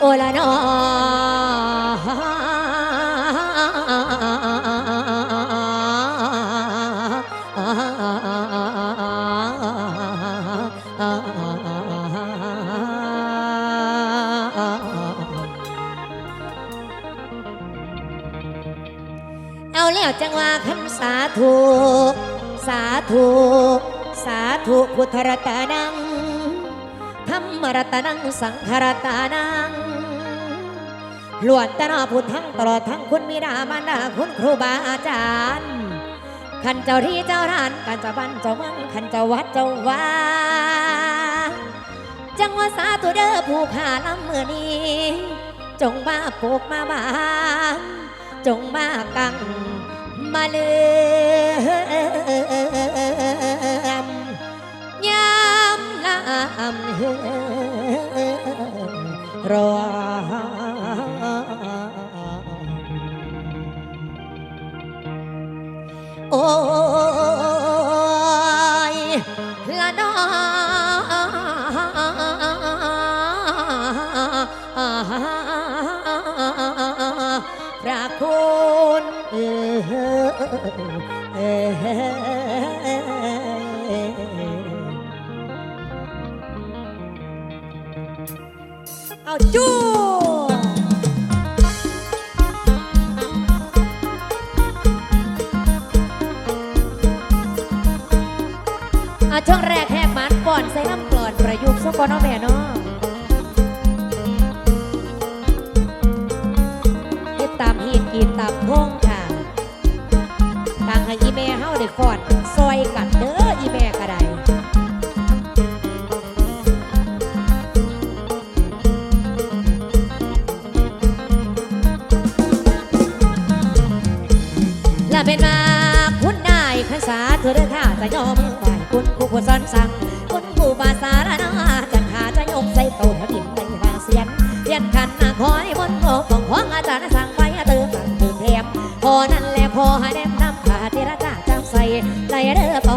โอละนอเอาแล้วจังว่าคำสาธุ สาธุ สาธุพุทธรัตนัง มรัตนังสังฆรัตนังล้วนแต่นอพุทธังตลอดทั้งคุณมีดามารดาคุณครูบาอาจารย์ขันเจ้าที่เจ้าร้านกันเจ้าบ้านเจ้าเมืองขันเจ้าวัดเจ้าว่าจังว่าสาธุเด้อผู้ขาลำเมื่อนี้ จงมาปลูกมาบานจงมากังมาเลือมยามลำเฮือ รอโอ้ยละนอพระคุณเออ สุกอนเนาแม่เนาะเฮ็ดตามฮีดกินตามพงค่ะต่างให้อีแม่เฮาได้ฟอนซอยกันเด้ออีแม่ก็ได้และเป็นมาคุณนายขันษาเธอเด้อค่ะจะยอมไหวคุณครูผู้สอนสั่ง พอ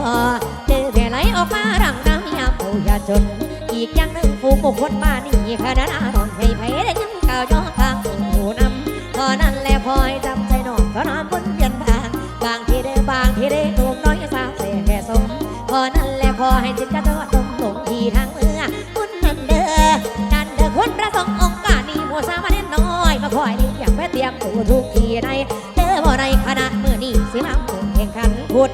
เจอแม่ไหลออกมารังน้ำยามเขายาจน อีกอย่างหนึ่งฟูบุคคลบ้านนี่ขนาดนอนให้ไผได้ยินข่าวย่อทางหูนำพอนั่นแหละพอให้จำใจนอนก็นอนบนเพียนทางบางทีได้บางทีได้ถูกน้อยสาวเสียแค่สมพอนั่นแหละพอให้จิตกระโดดตรงลงที่ทางเมื่อคุณนั่นเด้อนั่นเด้อคนประสงค์องค์การนี่หัวสาวเล่นน้อยมาคอยนี่อยากไปเตรียมตัวทุกทีในเด้อบ่ในขนาดมือนี่สิมาเปิดแข่งขันพุด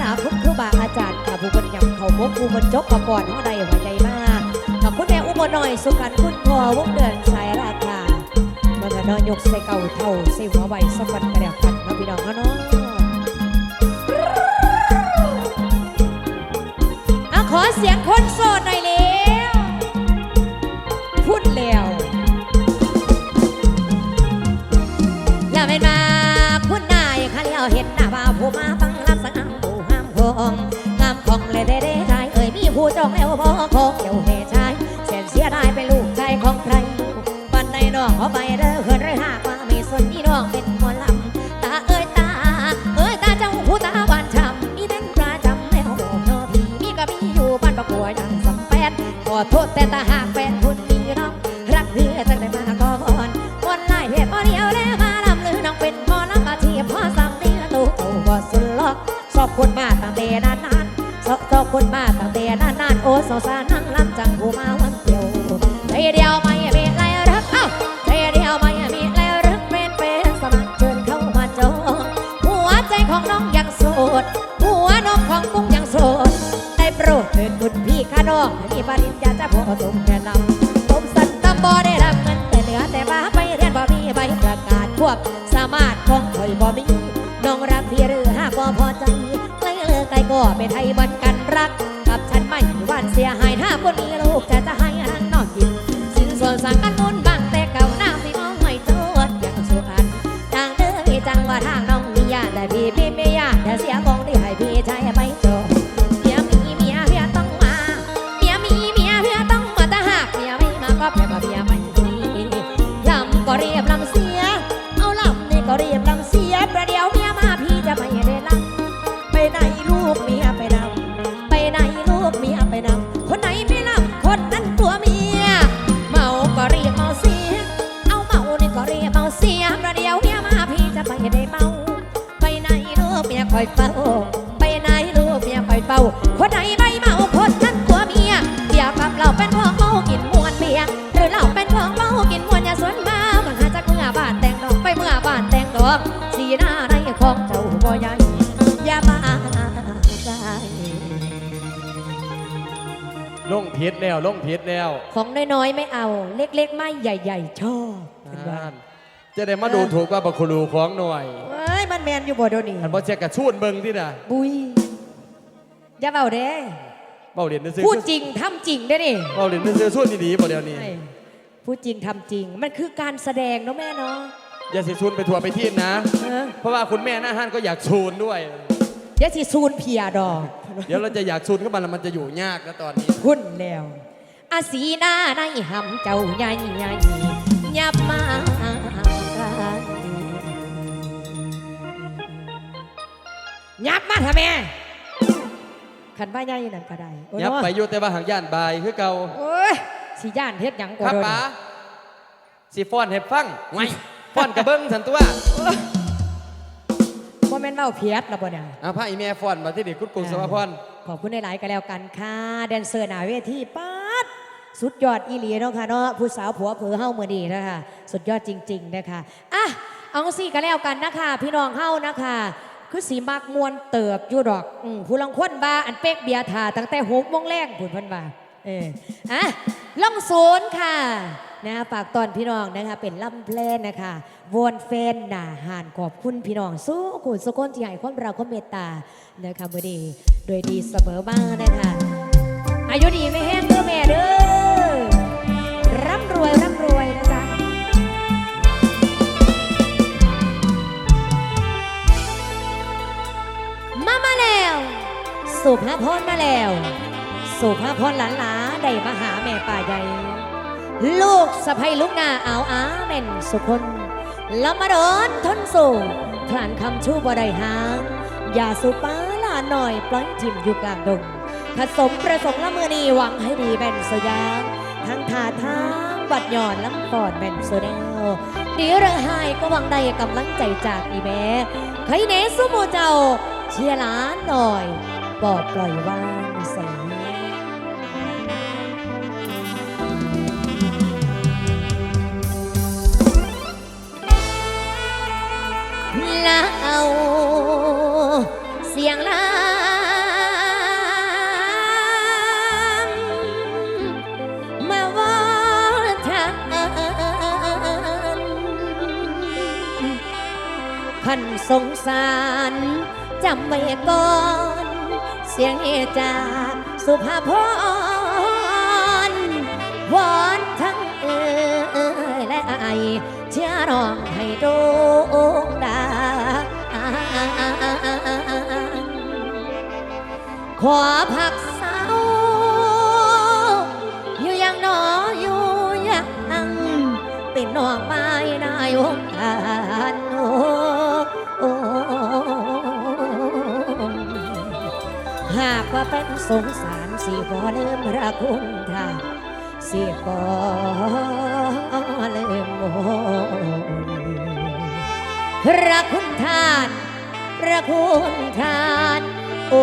นามารดาคุณครูบาอาจารย์ค่ะผู้บรรยำเขาพบผู้บรรจบประกอบหัวใดหัวใจมากขอบคุณแม่อุโมน้อยสุขันคุณพ่อวงเดือนสายราคาเมื่อนอนยกใส่เก่าเท่าใส่หัวใบสักวันกระเดียกันนะพี่น้องเนาะขอเสียงคนโสด ผู้จองแล้วบ่คงเดี๋ยวเหชายเสียนเสียดายเป็นลูกชายของใครปันใดน้องขอไปเด้อเขินเรือหากว่ามีส่วนนี้น้องเป็นหมอลำตาเอ่ยตาเอ่ยตาเจ้าผู้ตาบานช้ำมีเป็นประจำแล้วบอกนอพี่มีก็มีอยู่บ้านประกวดดังสำแปดขอโทษแต่ตาหากแฟนคุณมีน้องรักเรือตั้งแต่มาก่อนวันไล่เหตุพอเดียวแล้วมาลำลือน้องเป็นพ่อลำอาชีพพ่อสาเดือตูโตบ่สุดล็อกสอบคนมาตั้งแต่นานนานๆสอบสอบคนมาตั้งแต่นานนานโอ้สาวสานั่งลำจังหูมาวันเดียวใจเดียวไม่มีไรรักเอ้าใจเดียวไม่มีไรรักเป็นเป็นสมัครเชิญเข้ามาจองหัวใจของน้องยังโสด หัวน้องของกุ้งยังโสดได้โปรดเถิดคุณพี่ข้าน้องมีปริญญาจะพอสมแก่ เป็นไทยเหมือนกันรัก กับฉันไม่หวันเสียหายถ้าคนมี แล้วลงผิดแล้วของน้อยๆไม่เอา เล็กๆไม่ใหญ่ๆชอบเป็นว่า นั่นจะได้มาดูถูกว่าบักคุรูของหน่อยเอ้ยมันแมนอยู่บ่เดี๋ยวนี้อันบ่เช็คกระชูนเบิ่งที่น่ะบุยอย่าเบาเด้ เบ้าเรียนซื้อพูดจริงทำจริงได้อนี่เบ้าเรียนซื้อชูนดีๆบ่เดี๋ยวนี้ใช่พูดจริงทำจริง มันคือการแสดงเนาะแม่เนาะอย่าสิชูนไปทัวร์ไปทีมนะ เออเพราะว่าคุณแม่หน้าห้านก็อยากชูนด้วย เดี๋ยวสิซูนเพียดอก เดี๋ยวเราจะอยากชูนเข้ามาแล้วมันจะอยู่ยากนะตอนนี้พุ่นแล้วอาสีหน้าในหำเจ้าใหญ่ใหญ่ยับมายับมาทำไมขันบ้าใหญ่นั่นก็ได้โอ้ยับเนาะไปอยู่แต่ว่าหางย่านบายคือเก่าโอ้ยสีย่านเฮ็ดหยังกคว่ารับโดนป๋าสิฟ้อนเห็บฟังไว้ฟ้อนกระเบิ้งสันตัว บ่แม่นเว้าเพียดละบ่เนี่ยเอาพระอีแม่ฟ้อนมาที่นี่คุณปู่สวพรขอบคุณหลายๆก็แล้วกันค่ะแดนเซอร์หน้าเวทีป๊าดสุดยอดอีหลีเนาะค่ะเนาะผู้สาวผัวเผอเฮามื้อนี้นะคะสุดยอดจริง ๆนะคะอะเอาสิก็แล้วกันนะคะพี่น้องเฮานะคะคือสีมักมวนเติบอยู่ดอกอมผู้ลังคนบ้าอันเป๊กเบียร์ทาตั้งแต่หกโมงแรงผุนเพันว่าเอออะล่องโซนค่ะ นะฝากตอนพี่น้องนะคะเป็นล่ำเพลนนะคะวนเฟนหนาหานขอบคุณพี่น้องสู้คุณสุกนที่ให้ความรักความเมตตานะคะมือดีโดยดีเสมอมานะคะอายุดีไม่แห้งเด้อแม่เด้อร่ำรวยร่ำรวยนะจ๊ะมามาแล้วสุภาพรมาแล้วสุภาพรหลานหลาได้มาหาแม่ป่าใหญ่ ลูกสะใภ้ลูกหน้าเอาอาแม่นสุคนแล้วมาเดินทนสู่คลานคำชูบ่ได้หางอย่าสุป้าลาหน่อยปล่อยทิมอยู่กลางดงผสมประสงค์ละมือนีหวังให้ดีแม่นสยางทั้งท่าทางบัดหย่อนลำก่อนแม่นโซแนวดีรือหายก็หวังได้กำลังใจจากอีแม่ใครเนสุโมเจ้า เชียร์ล้านหน่อย บอกปล่อยวางแส แล้ว เสียงลางมาวอนทางขันสงสารจำไว้ก่อน เสียงเอจากสุภาพรวอนทั้งเอ่ยและไอเชื่อร้องให้โด่งดั ขอพักเศร้าอยู่อยังหนออยู่อยังเป็นนอกไม้นายวงการโอ้หากว่าเป็นสงสารสิบ่ลืมระคุณท่านสิบ่ลืมโอนพระคุณท่าน พระคุณท่าน โอ้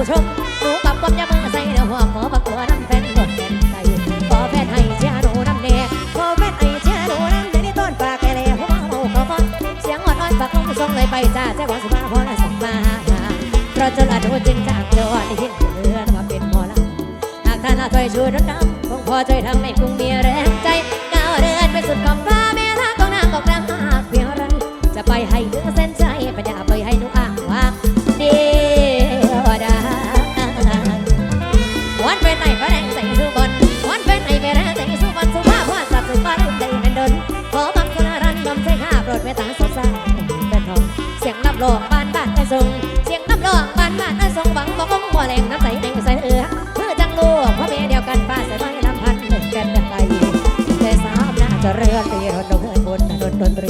ผู้ชมหนูกับความยามือใส่เดหัวหมอปาะกวดน้ำเป็นหมดเป็นใจพอแฟนให้เชียร์หนูน้ำแดงขอแฟนให้เชียร์หนูน้ำแนี่ต้นปากแกเลยหัวเมาขอฟอนเสียงอ่อนอ้อยปากลงส่งเลยไปจ้าแจ้ของสุภาพรส่งมาเพราะจนอาจโดนจิงจังโดนได้ยินเรือนว่าเป็นหมอลำหากท่านอาจช่วยช่วยรดน้ำคงพอช่วยทำให้คุงมีแรงใจ จะเรือตีรถดนเดินบนถนนดนตรี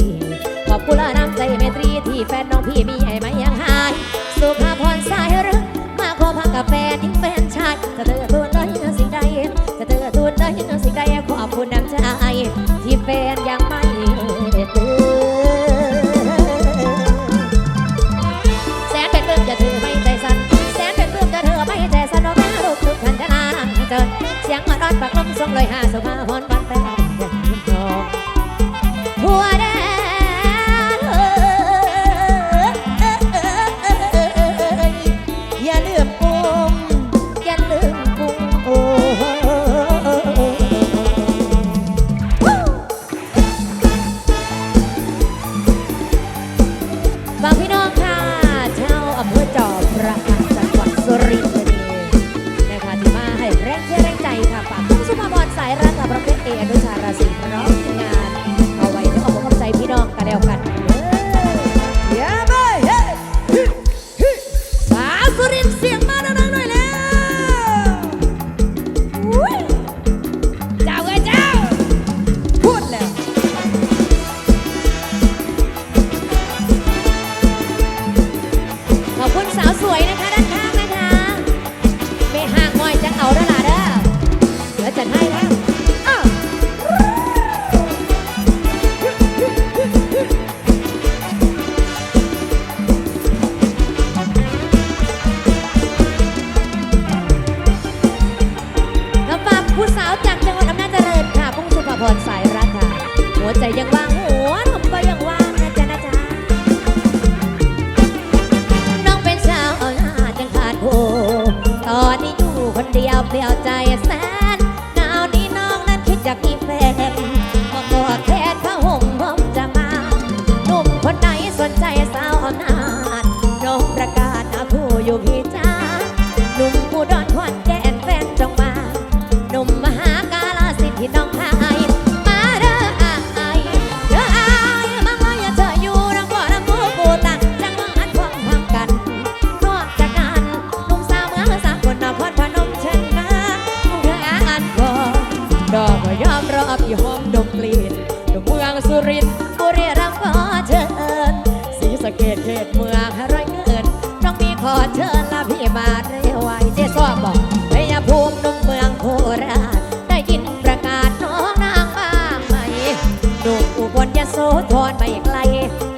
อนไม่ไกล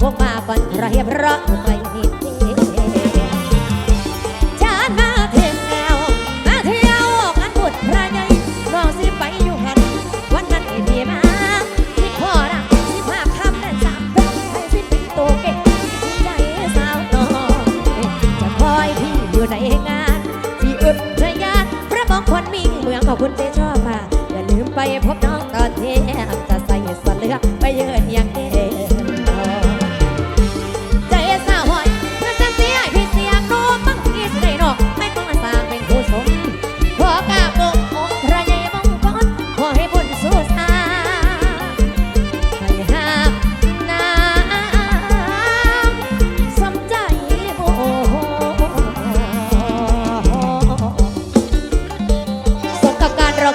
พวกมาก่อนใครเพราะ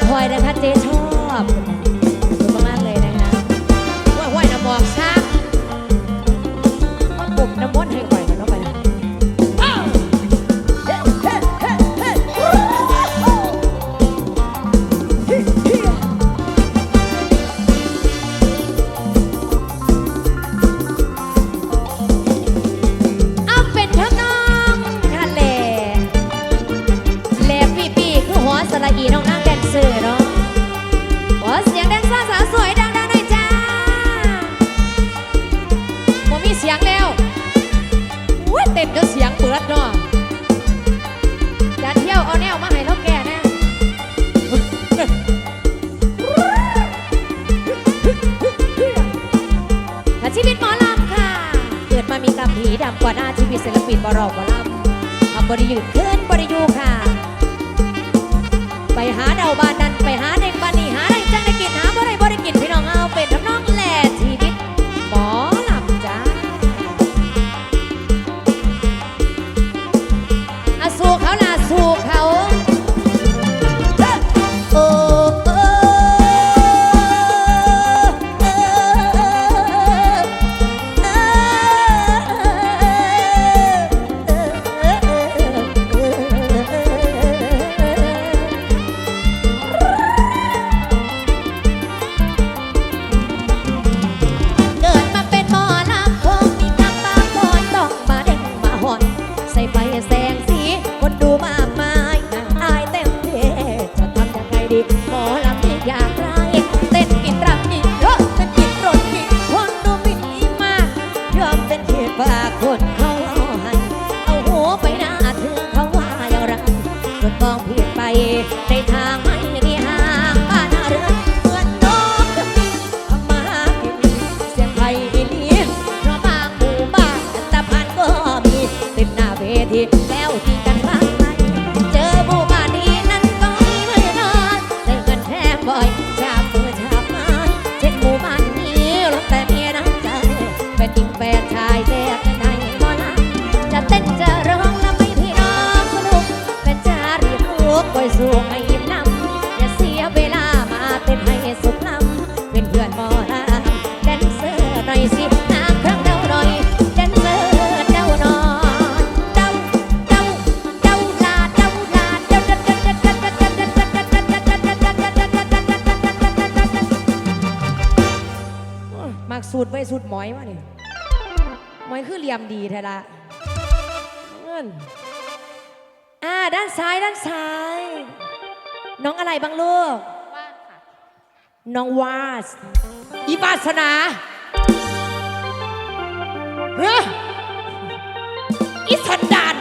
คอยนะคะเจ๊ชอ มามีกรรผีดำกว่าหน้าชีวิตศิลปินบรอกบรอบทำบริยุทธ์ขึ้นบริยูค่ะ ไปหาเดาบานนั้นไปหา สุดหมอยมาเนี่ยหมอยคือเรียมดีแท้ละเงินอ่าด้านซ้ายด้านซ้าย น้องอะไรบ้างลูกว่าค่ะน้องวาสอีวาสนาเฮ้อีสันดาน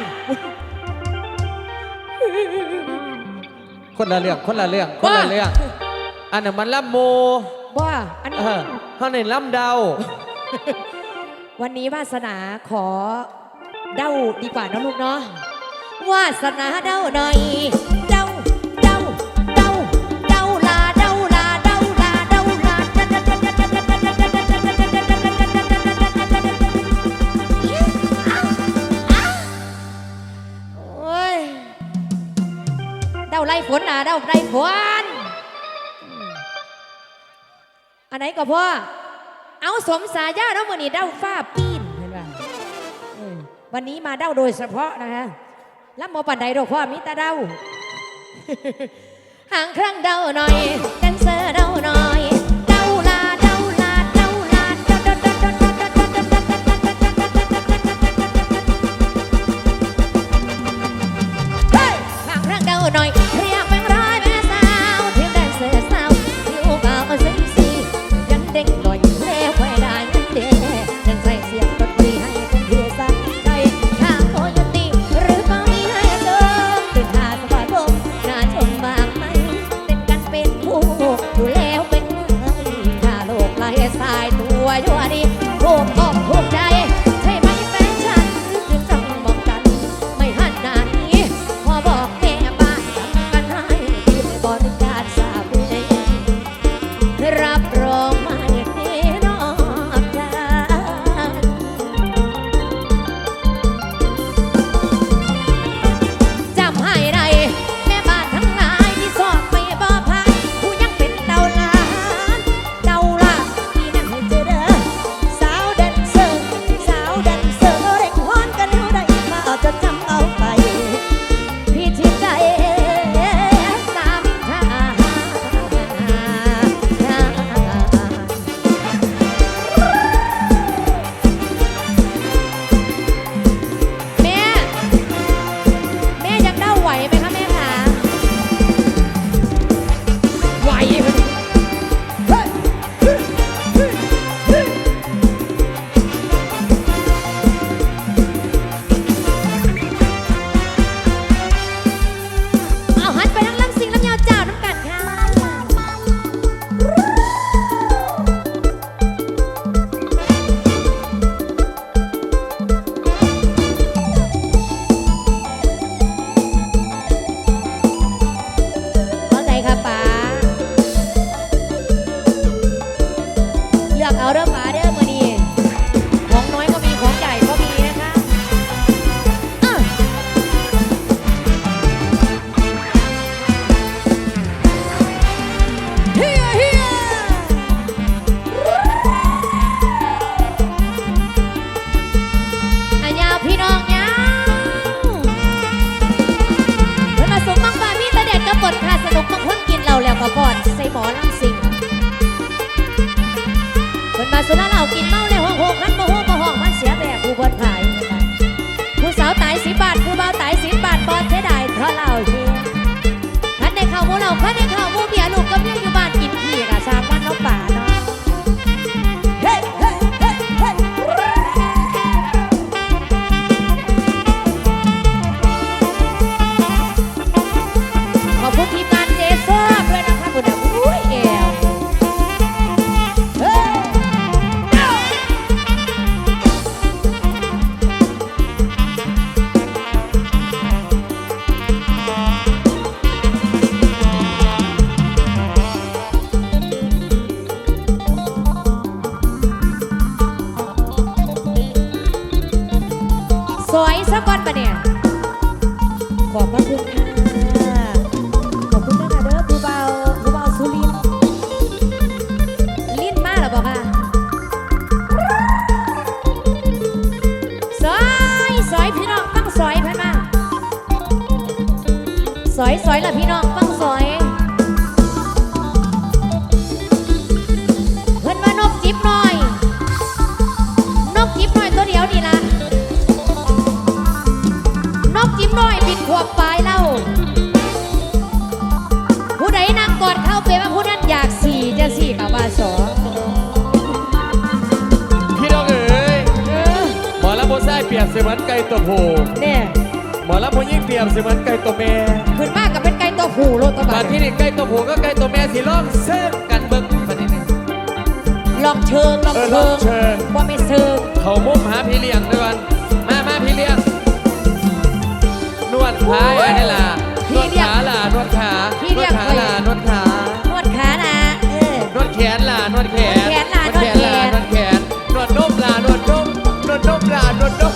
คนละเรื่องคนละเรื่องคนละเรื่องอันนั้นมันละโมบ้าอันนี้ เฮาในลำเดา วันนี้วาสนาขอเดาดีกว่านะลูกเนาะวาสนาเดาหน่อยเด้าเด้าเด้าเด้าลาเด้าลาเด้าลาเด้าลาโอ้ยเด้าไล่ฝนลาเด้าไล่ฝน นไหนก็พ่อ เอาสมสายาแล้ววันนี้เด้าฟ้าปีนเห็นไหมวันนี้มาเด้าโดยเฉพาะนะคะแล้วโมปันใดดอกพ่อมิตาเด้าห่างครั้งเด้าหน่อยแดนเซอร์เด้าหน่อยาสุราเหล่ากินเมาในห้องหกขันโมโหมาห้องมันเสียแบบผู้บนผายผู้สาวตายสิบบาทผู้เบาตายสิบบาทบอลเสียดายเพราะเราเชื่ เนี่ยหมอลำโบยิ่งเปรียบเสมือนไก่ตัวแม่ขึ้นมากกับเป็นไก่ตัวผู้โลดตัวบาบาดดที่นี่ไก่ตัวผู้ก็ไก่ตัวแม่สิร้องเซิร์ฟกันเบิ้งบัดนี้นี่ ลองเชิงลองเออลเชิองงเชิง ว่าไม่เชิงเขามุมหาพี่เลี้ยงด้วยวันมามาพี่เลี้ยง นวดขาอันนี้ล่ะนวดขาล่ะนวดขานวดขาล่ะนวดขานวดขานะเออ นวดแขนล่ะนวดแขนนวดแขนล่ะนวดแขนล่ะนนววดดแขแขนนนวดนมล่ะนวดนมนวดนมล่ะนวดนม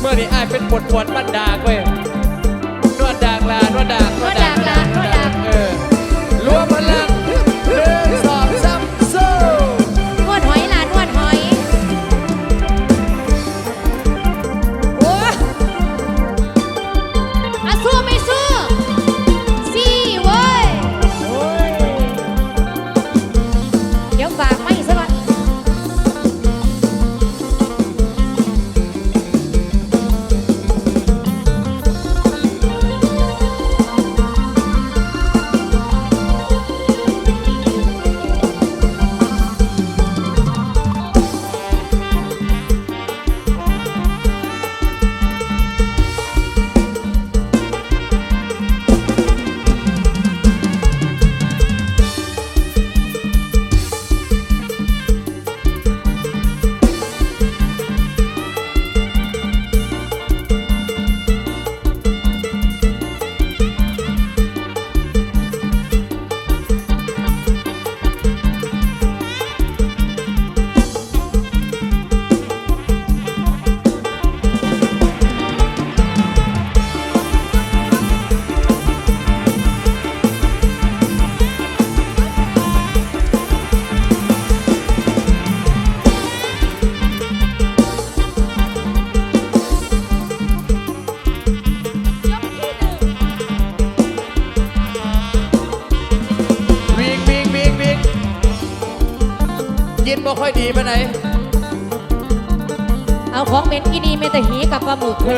เมื่อนี้อายเป็นปวดปวดบันดากเว้ยนวดดากลานวดดาก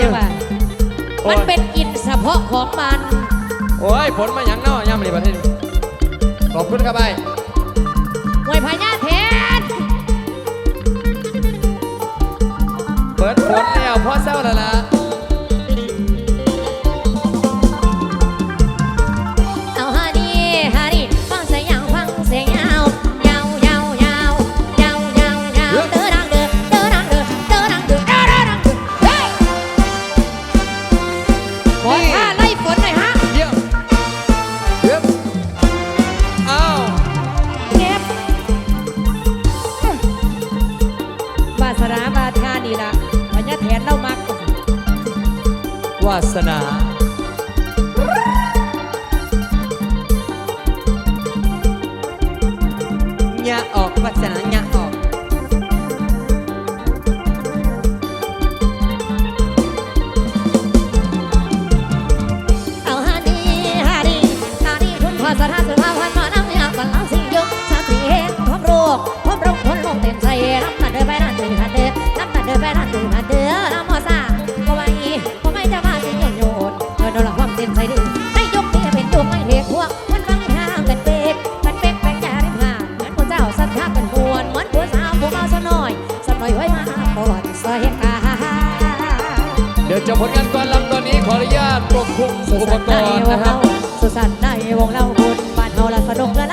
กับปลาหมึกเลยว่าโอ้มันยเป็นกลิ่นเฉพาะของมันโอ้ยผลมาหยังเนาะย่ำเลยประเทศขอบคุณครับไอ้ หวยพญาากผลงานการนลำตอนนี้ขออนุญาตปกคุมอุปกรณ์นะครัสุสานในวงเล่าบุญบ้านเฮาละสนุกละ